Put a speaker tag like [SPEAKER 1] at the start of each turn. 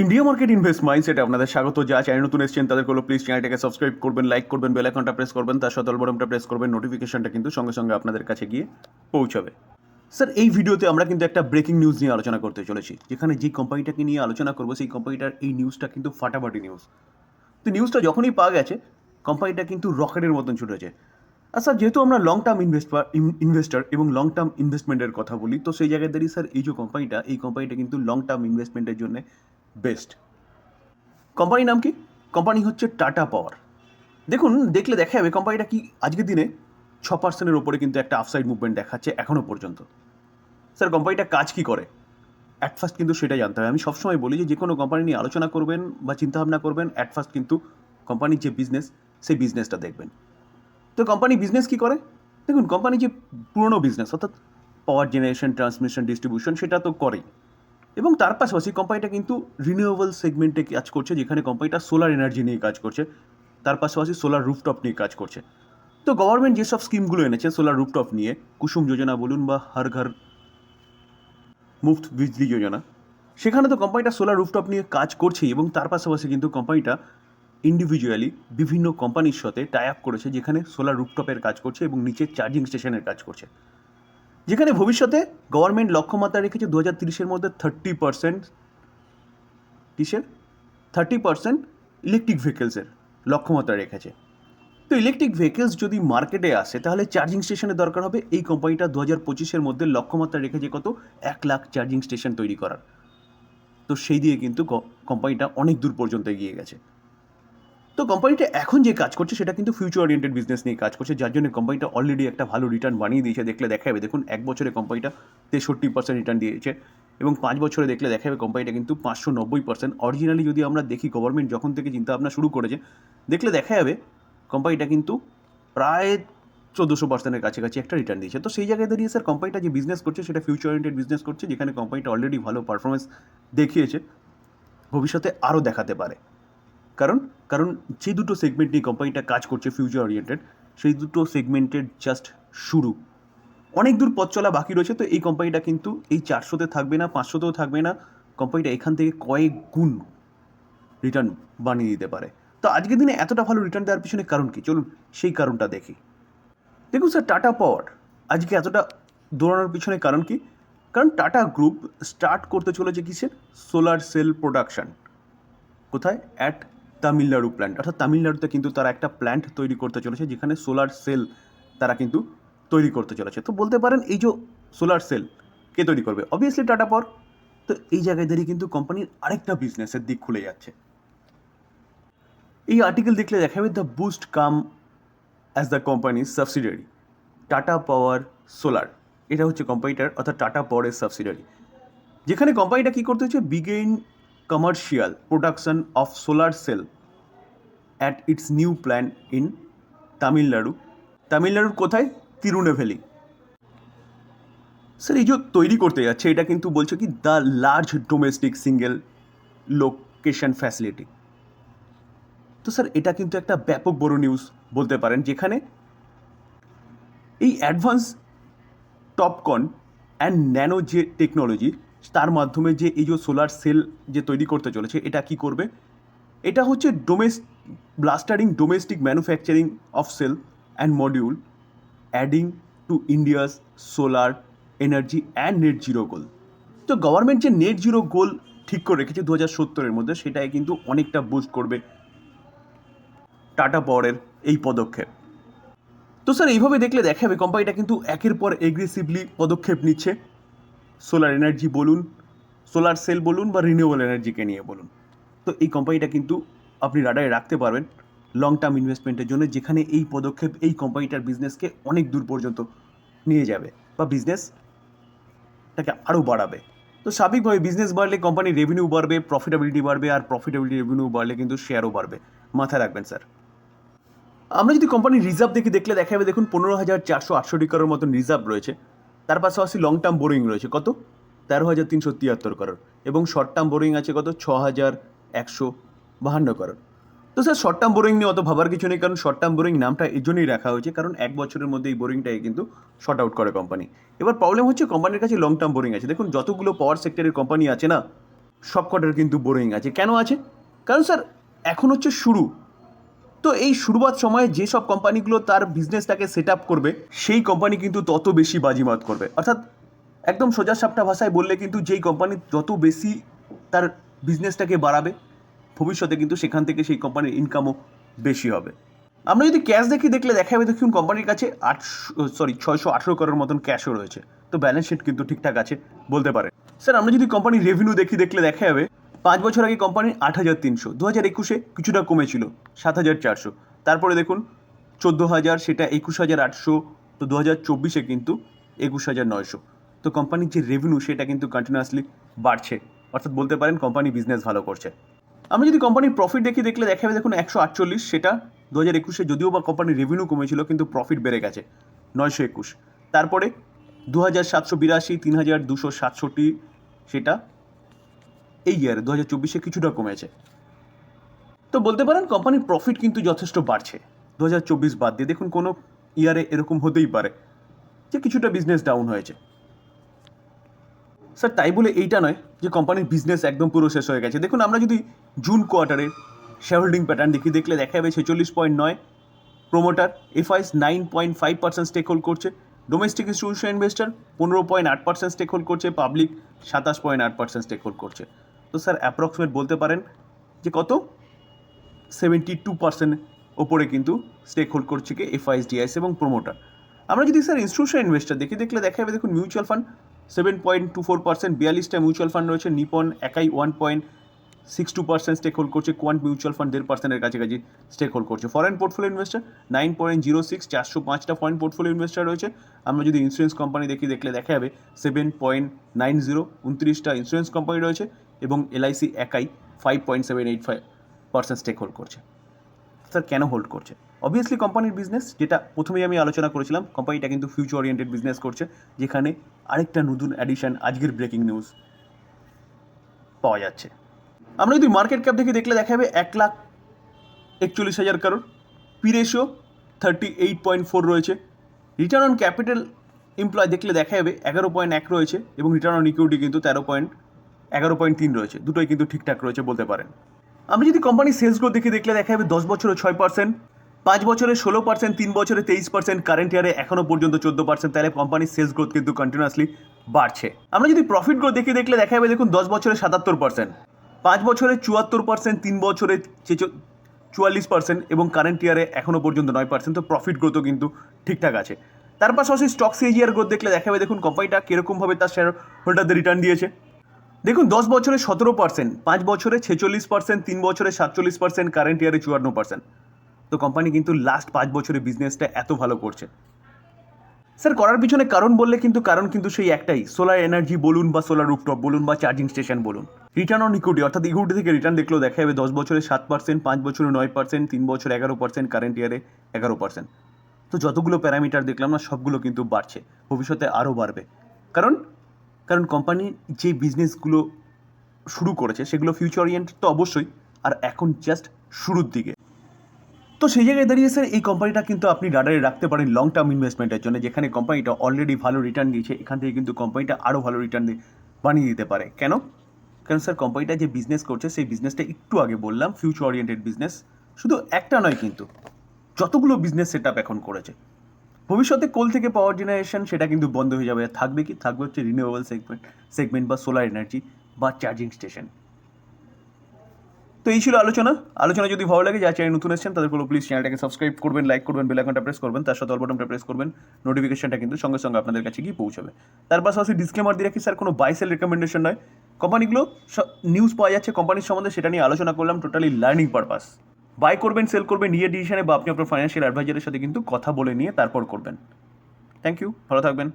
[SPEAKER 1] India market invest মাইন্ডসেটে আপনাদের স্বাগত। যা চ্যানেল নতুন এসেছেন তাদের কোনো প্লিজ চ্যানেলটাকে সাবস্ক্রাইব করবেন লাইক করবেন বেল আইকনটা প্রেস করবেন, তার সাথে বটনটা প্রেস করবেন নোটিফিকেশনটা কিন্তু সঙ্গে সঙ্গে আপনাদের কাছে গিয়ে পৌঁছাবে। স্যার এই ভিডিওতে আমরা কিন্তু একটা ব্রেকিং নিউজ নিয়ে আলোচনা করতে চলেছি, যেখানে যে কোম্পানিটাকে নিয়ে আলোচনা করব, সেই কোম্পানিটার এই নিউজটা কিন্তু ফাটাফাটি নিউজ তো নিউজটা যখনই পাওয়া গেছে কোম্পানিটা কিন্তু রকেটের মতন ছুটেছে আর স্যার যেহেতু আমরা লং টার্ম ইনভেস্টার ইনভেস্টার এবং লং টার্ম ইনভেস্টমেন্টের কথা বলি, তো সেই জায়গায় দাঁড়িয়ে স্যার এই যে কোম্পানিটা এই কোম্পানিটা কিন্তু লং টার্ম ইনভেস্টমেন্টের জন্য বেস্ট। কোম্পানির নাম কি? কোম্পানি হচ্ছে টাটা পাওয়ার। দেখুন, দেখলে দেখা যাবে কোম্পানিটা কি আজকের দিনে ছ পার্সেন্টের ওপরে কিন্তু একটা আফসাইড মুভমেন্ট দেখাচ্ছে এখনও পর্যন্ত। স্যার, কোম্পানিটা কাজ কি করে? অ্যাট ফার্স্ট কিন্তু সেটা জানতে হবে। আমি সবসময় বলি যে যে কোনো কোম্পানি নিয়ে আলোচনা করবেন বা চিন্তাভাবনা করবেন অ্যাট ফার্স্ট কিন্তু কোম্পানির যে বিজনেস সেই বিজনেসটা দেখবেন। তো কোম্পানি বিজনেস কি করে? দেখুন কোম্পানি যে পুরনো বিজনেস অর্থাৎ পাওয়ার জেনারেশন ট্রান্সমিশন ডিস্ট্রিবিউশন সেটা তো করেই। এবং তার পাশাপাশি কোম্পানিটা কিন্তু রিনিউয়েবল সেগমেন্টে কাজ করছে, যেখানে কোম্পানিটা সোলার এনার্জি নিয়ে কাজ করছে। তার পাশাপাশি সোলার রুফটপ নিয়ে কাজ করছে। তো গভর্নমেন্ট যেসব স্কিমগুলো এনেছে সোলার রুফটপ নিয়ে, কুসুম যোজনা বলুন বা হর ঘর মুফত বিজলি যোজনা, সেখানে তো কোম্পানিটা সোলার রুফটপ নিয়ে কাজ করছে এবং তার পাশাপাশি কিন্তু কোম্পানিটা ইন্ডিভিজুয়ালি বিভিন্ন কোম্পানির সাথে টাই আপ করেছে, যেখানে সোলার রুফটপের কাজ করছে এবং নিচে চার্জিং স্টেশনের কাজ করছে। যেখানে ভবিষ্যতে গভর্নমেন্ট লক্ষ্যমাত্রা রেখেছে দু হাজার তিরিশের মধ্যে থার্টি পার্সেন্ট কিসের? থার্টি পার্সেন্ট ইলেকট্রিক ভেহিকেলসের লক্ষ্যমাত্রা রেখেছে। তো ইলেকট্রিক ভেহিকেলস যদি মার্কেটে আসে, তাহলে চার্জিং স্টেশনের দরকার হবে। এই কোম্পানিটা দু হাজার পঁচিশের মধ্যে লক্ষ্যমাত্রা রেখেছে কত? এক লাখ চার্জিং স্টেশন তৈরি করার। তো সেই দিয়ে কিন্তু কোম্পানিটা অনেক দূর পর্যন্ত এগিয়ে গেছে। তো কোম্পানিটা এখন যে কাজ করছে, সেটা কিন্তু ফিউচার ওরিয়েন্টেড বিজনেস নিয়ে কাজ করছে, যার জন্য কোম্পানিটা অলরেডি একটা ভালো রিটার্ন বানিয়ে দিয়েছে। দেখলে দেখা যাবে দেখুন, এক বছরে কোম্পানিটা তেষট্টি পার্সেন্ট রিটার্ন দিয়েছে এবং পাঁচ বছরে দেখলে দেখা যাবে কোম্পানিটা কিন্তু পাঁচশো নব্বই পার্সেন্ট অরিজিনালি যদি আমরা দেখি গভর্নমেন্ট যখন থেকে চিন্তা ভাবনা শুরু করেছে, দেখলে দেখা যাবে কোম্পানিটা কিন্তু প্রায় চোদ্দোশো পার্সেন্টের কাছাকাছি একটা রিটার্ন দিয়েছে। তো সেই জায়গায় দাঁড়িয়ে স্যার কোম্পানিটা যে বিজনেস করছে, সেটা ফিউচার ওরিয়েন্টেড বিজনেস করছে, যেখানে কোম্পানিটা অলরেডি ভালো পারফরমেন্স দেখিয়েছে, ভবিষ্যতে আরও দেখাতে পারে। কারণ কারণ যে দুটো সেগমেন্ট নিয়ে কোম্পানিটা কাজ করছে ফিউচার ওরিয়েন্টেড সেই দুটো সেগমেন্টের জাস্ট শুরু। অনেক দূর পথ চলা বাকি রয়েছে, তো এই কোম্পানিটা কিন্তু এই চারশোতে থাকবে না পাঁচশোতেও থাকবে না কোম্পানিটা এখান থেকে কয়েক গুণ রিটার্ন বানিয়ে দিতে পারে। তো আজকের দিনে এতটা ভালো রিটার্ন দেওয়ার পিছনে কারণ কি? চলুন সেই কারণটা দেখি। দেখুন স্যার টাটা পাওয়ার আজকে এতটা দৌড়ানোর পিছনে কারণ কি? কারণ টাটা গ্রুপ স্টার্ট করতে চলেছে কিসের? সোলার সেল প্রোডাকশান কোথায়? অ্যাট তামিলনাড়ু প্ল্যান্ট অর্থাৎ তামিলনাড়ুতে কিন্তু তারা একটা প্ল্যান্ট তৈরি করতে চলেছে যেখানে সোলার সেল তারা কিন্তু তৈরি করতে চলেছে। তো বলতে পারেন এই যে সোলার সেল কে তৈরি করবে? অবভিয়াসলি টাটা পাওয়ার তো এই জায়গায় দাঁড়িয়ে কিন্তু কোম্পানির আরেকটা বিজনেসের দিক খুলে যাচ্ছে। এই আর্টিকেল দেখলে দেখা যাবে the boost come as the কোম্পানির সাবসিডিয়ারি টাটা পাওয়ার সোলার এটা হচ্ছে কোম্পানিটার অর্থাৎ টাটা পাওয়ারের সাবসিডিয়ারি যেখানে কোম্পানিটা কী করতে হচ্ছে? Begin commercial production of solar cell at its new plant in Tamil Nadu তামিলনাড়ুর কোথায়? তিরুনেভেলি স্যার এই যে তৈরি করতে যাচ্ছে, এটা কিন্তু বলছে কি the large domestic single location facility তো স্যার এটা কিন্তু একটা ব্যাপক বড় নিউজ বলতে পারেন, যেখানে এই অ্যাডভান্স টপকন অ্যান্ড ন্যানো যে টেকনোলজি তার মাধ্যমে যে এই যে সোলার সেল যে তৈরি করতে চলেছে, এটা কি করবে? এটা হচ্ছে ডোমেস bolstering domestic manufacturing of cell and module adding to India's solar energy and net zero goal তো গভর্নমেন্ট যে নেট জিরো গোল ঠিক করে রেখেছে দু হাজার সত্তরের মধ্যে, সেটাই কিন্তু অনেকটা বুস্ট করবে টাটা পাওয়ারের এই পদক্ষেপ। তো স্যার এইভাবে দেখলে দেখা যাবে কোম্পানিটা কিন্তু একের পর এগ্রেসিভলি পদক্ষেপ নিচ্ছে। সোলার এনার্জি বলুন, সোলার সেল বলুন বা রিনিউয়েবল এনার্জিকে নিয়ে বলুন। তো এই কোম্পানিটা কিন্তু আপনি রাডারে রাখতে পারবেন লং টার্ম ইনভেস্টমেন্টের জন্য, যেখানে এই পদক্ষেপ এই কোম্পানিটার বিজনেসকে অনেক দূর পর্যন্ত নিয়ে যাবে বা বিজনেসটাকে আরও বাড়াবে। তো স্বাভাবিকভাবে বিজনেস বাড়লে কোম্পানির রেভিনিউ বাড়বে প্রফিটেবিলিটি বাড়বে আর প্রফিটেবিলিটি রেভিনিউ বাড়লে কিন্তু শেয়ারও বাড়বে। মাথায় রাখবেন স্যার আমরা যদি কোম্পানির রিজার্ভ দেখি দেখলে দেখা যাবে দেখুন পনেরো হাজার চারশো আটষট্টি করোর মতন রিজার্ভ রয়েছে। তার পাশাপাশি লং টার্ম বোরিং রয়েছে। কত? তেরো হাজার তিনশো তিয়াত্তর করোর এবং শর্ট টার্ম বোরিং আছে কত? ছ হাজার একশো বাহান্ন করোর তো স্যার শর্ট টার্ম বোরিং নিয়ে অত ভাবার কিছু নেই, কারণ শর্ট টার্ম বোরিং নামটা এই জন্যই রাখা হয়েছে, কারণ এক বছরের মধ্যে এই বোরিংটাকে কিন্তু শর্ট আউট করে কোম্পানি এবার প্রবলেম হচ্ছে কোম্পানির কাছে লং টার্ম বোরিং আছে। দেখুন, যতগুলো পাওয়ার সেক্টরের কোম্পানি আছে না সব কটার কিন্তু বোরিং আছে। কেন আছে? কারণ স্যার এখন হচ্ছে শুরু। তো এই শুরুবাত সময়ে যেসব কোম্পানিগুলো তার বিজনেসটাকে সেট আপ করবে, সেই কোম্পানি কিন্তু তত বেশি বাজিমাত করবে। অর্থাৎ একদম সোজা সাপটা ভাষায় বললে কিন্তু যেই কোম্পানি যত বেশি তার বিজনেসটাকে বাড়াবে, ভবিষ্যতে কিন্তু সেখান থেকে সেই কোম্পানির ইনকামও বেশি হবে। আমরা যদি ক্যাশ দেখি, দেখলে দেখা যাবে দেখুন কোম্পানির কাছে আটশো সরি ছয়শো আঠেরো করোর মতন ক্যাশও রয়েছে। তো ব্যালেন্স শিট কিন্তু ঠিকঠাক আছে বলতে পারে স্যার, আমরা যদি কোম্পানির রেভিনিউ দেখি, দেখলে দেখা যাবে পাঁচ বছর আগে কোম্পানির আট হাজার তিনশো, দু হাজার একুশে কিছুটা কমেছিল, সাত হাজার চারশো। তারপরে দেখুন, চোদ্দ হাজার, সেটা একুশ হাজার আটশো, তো দু হাজার চব্বিশে কিন্তু একুশ হাজার নয়শো। তো কোম্পানির যে রেভিনিউ সেটা কিন্তু কন্টিনিউয়াসলি বাড়ছে। অর্থাৎ বলতে পারেন কোম্পানি বিজনেস ভালো করছে। আমি যদি কোম্পানির প্রফিট দেখি, দেখলে দেখা যাবে দেখুন, একশো আটচল্লিশ, সেটা দু হাজার একুশে যদিও বা কোম্পানির রেভিনিউ কমেছিল, কিন্তু প্রফিট বেড়ে গেছে, নয়শো একুশ। তারপরে দু হাজার সাতশো বিরাশি, তিন হাজার দুশো সাতষট্টি, সেটা এই ইয়ারে দু হাজার চব্বিশে কিছুটা কমেছে। তো বলতে পারেন কোম্পানির প্রফিট কিন্তু যথেষ্ট বাড়ছে। দু চব্বিশ বাদ দিয়ে দেখুন, কোনো ইয়ারে এরকম হতেই পারে যে কিছুটা বিজনেস ডাউন হয়েছে। স্যার তাই বলে এইটা নয় যে কোম্পানির বিজনেস একদম পুরো শেষ হয়ে গেছে। দেখুন, আমরা যদি জুন কোয়ার্টারে শেয়ার হোল্ডিং প্যাটার্ন দেখি, দেখলে দেখা যাবে ছেচল্লিশ পয়েন্ট নয় promoter FIIs nine point five percent stake hold করছে। ডোমেস্টিক ইনস্টিটিউশন ইনভেস্টার পনেরো পয়েন্ট আট পার্সেন্ট স্টেক হোল্ড করছে। পাবলিক সাতাশ পয়েন্ট আট পার্সেন্ট স্টেক হোল্ড করছে। তো স্যার অ্যাপ্রক্সিমেট বলতে পারেন যে কত? সেভেন্টি টু পার্সেন্ট ওপরে কিন্তু স্টেক হোল্ড করছে কি এফআইএস ডিআইএস এবং প্রোমোটার আমরা যদি স্যার ইনস্টিটিউশন ইনভেস্টার দেখি, দেখলে দেখা যাবে, দেখুন mutual fund seven point two four percent বিয়াল্লিশটা মিউচুয়াল ফান্ড রয়েছে, নিপন একাই one point six two percent stake hold করছে কোয়ান্ট মিউচুয়াল ফান্ড দেড় পার্সেন্টের কাছাকাছি স্টেক হোল্ড করছে। Foreign portfolio investor nine point zero six চারশো পাঁচটা ফরেন পোর্টফোলিও ইনভেস্টার রয়েছে। আমরা যদি ইন্স্যুরেন্স কোম্পানি দেখি, দেখলে দেখা যাবে সেভেন পয়েন্ট নাইন জিরো উনত্রিশটা ইন্স্যুরেন্স কোম্পানি রয়েছে। এবং এলআইসি একাই five point seven eight five percent stake hold করছে। স্যার কেন হোল্ড করছে? অবভিয়াসলি কোম্পানির বিজনেস যেটা প্রথমেই আমি আলোচনা করেছিলাম কোম্পানিটা কিন্তু ফিউচার ওরিয়েন্টেড বিজনেস করছে, যেখানে আরেকটা নতুন অ্যাডিশন আজকের ব্রেকিং নিউজ পাওয়া যাচ্ছে। আমরা যদি মার্কেট ক্যাপ দেখে দেখলে দেখা যাবে এক লাখ একচল্লিশ হাজার crore P ratio thirty eight point four রয়েছে। রিটার্ন অন ক্যাপিটাল এমপ্লয় দেখলে দেখা যাবে এগারো পয়েন্ট এক রয়েছে এবং রিটার্ন অন ইকুইটি কিন্তু তেরো পয়েন্ট এগারো পয়েন্ট তিন রয়েছে। দুটোই কিন্তু ঠিকঠাক রয়েছে বলতে পারেন। আমরা যদি কোম্পানির সেলস গ্রোথ দেখে দেখলে দেখা যাবে দশ বছরে ছয় পার্সেন্ট পাঁচ বছরে ষোলো পার্সেন্ট তিন বছরে তেইশ পার্সেন্ট কারেন্ট ইয়ারে এখনও পর্যন্ত চোদ্দ পার্সেন্ট তাহলে কোম্পানির সেলস গ্রোথ কিন্তু কন্টিনিউয়াসলি বাড়ছে। আমরা যদি প্রফিট গ্রোথ দেখে দেখলে, দেখা যাবে দেখুন দশ বছরে সাতাত্তর পার্সেন্ট পাঁচ বছরে চুয়াত্তর পার্সেন্ট তিন বছরে চুয়াল্লিশ পার্সেন্ট এবং কারেন্ট ইয়ারে এখনও পর্যন্ত নয় পার্সেন্ট তো প্রফিট গ্রোথও কিন্তু ঠিকঠাক আছে। তার পাশাপাশি স্টক সিএজিআর গ্রোথ দেখলে দেখা যাবে দেখুন কোম্পানিটা কীরকমভাবে তার শেয়ার হোল্ডারদের রিটার্ন দিয়েছে। দেখুন, দশ বছরে সতেরো পার্সেন্ট পাঁচ বছরে ছেচল্লিশ পার্সেন্ট তিন বছরে সাতচল্লিশ পার্সেন্ট কারেন্ট ইয়ারে চুয়ান্ন পার্সেন্ট তো কোম্পানি কিন্তু লাস্ট পাঁচ বছরে বিজনেসটা এত ভালো করছে। স্যার করার পিছনে কারণ বললে কিন্তু, কারণ কিন্তু সেই একটাই। সোলার এনার্জি বলুন বা সোলার রুফটপ বলুন বা চার্জিং স্টেশন বলুন। রিটার্ন অন ইকুইটি অর্থাৎ ইকুইটি থেকে রিটার্ন দেখলেও দেখা যাবে দশ বছরে সাত পার্সেন্ট পাঁচ বছরে নয় পার্সেন্ট তিন বছর এগারো পার্সেন্ট কারেন্ট ইয়ারে এগারো পার্সেন্ট তো যতগুলো প্যারামিটার দেখলাম না, সবগুলো কিন্তু বাড়ছে। ভবিষ্যতে আরও বাড়বে। কারণ কারণ কোম্পানি যে বিজনেসগুলো শুরু করেছে, সেগুলো ফিউচার ওরিয়েন্টেড তো অবশ্যই, আর এখন জাস্ট শুরুর দিকে। তো সেই জায়গায় দাঁড়িয়ে স্যার এই কোম্পানিটা কিন্তু আপনি রাডারে রাখতে পারেন লং টার্ম ইনভেস্টমেন্টের জন্য, যেখানে কোম্পানিটা অলরেডি ভালো রিটার্ন দিয়েছে, এখান থেকে কিন্তু কোম্পানিটা আরও ভালো রিটার্ন বানিয়ে দিতে পারে। কেন? কারণ স্যার কোম্পানিটা যে বিজনেস করছে, সেই বিজনেসটা একটু আগে বললাম ফিউচার ওরিয়েন্টেড বিজনেস শুধু একটা নয় কিন্তু, যতগুলো বিজনেস সেট এখন করেছে ভবিষ্যতে কোল থেকে পাওয়ার জেনারেশন সেটা কিন্তু বন্ধ হয়ে যাবে। থাকবে কি? থাকবে হচ্ছে রিনিউয়েবল সেগমেন্ট সেগমেন্ট বা সোলার এনার্জি বা চার্জিং স্টেশন তো এই ছিল আলোচনা। আলোচনা যদি ভালো লাগে যা চ্যানেল নতুন এসেছেন, তাদের কোনো প্লিজ চ্যানেলটাকে সাবস্ক্রাইব করবেন লাইক করবেন বেল আইকনটা প্রেস করবেন। তার সাথে অল প্রেস করবেন। নোটিফিকেশনটা কিন্তু সঙ্গে সঙ্গে আপনাদের কাছে গিয়ে পৌঁছাবে। তার পাশাপাশি ডিসক্লেমার দিয়ে রাখি, স্যার, কোনো বাইসেল রেকমেন্ডেশন নয়। কোম্পানিগুলো নিউজ পাওয়া যাচ্ছে কোম্পানির সম্বন্ধে সেটা নিয়ে আলোচনা করলাম টোটালি লার্নিং পারপাস বাই করবেন সেল করবেন, নিয়ে ডিসিশনে বা আপনি আপনার ফাইন্যান্সিয়াল অ্যাডভাইজারের সাথে কিন্তু কথা বলে নিয়ে তারপর করবেন। থ্যাংক ইউ ভালো থাকবেন।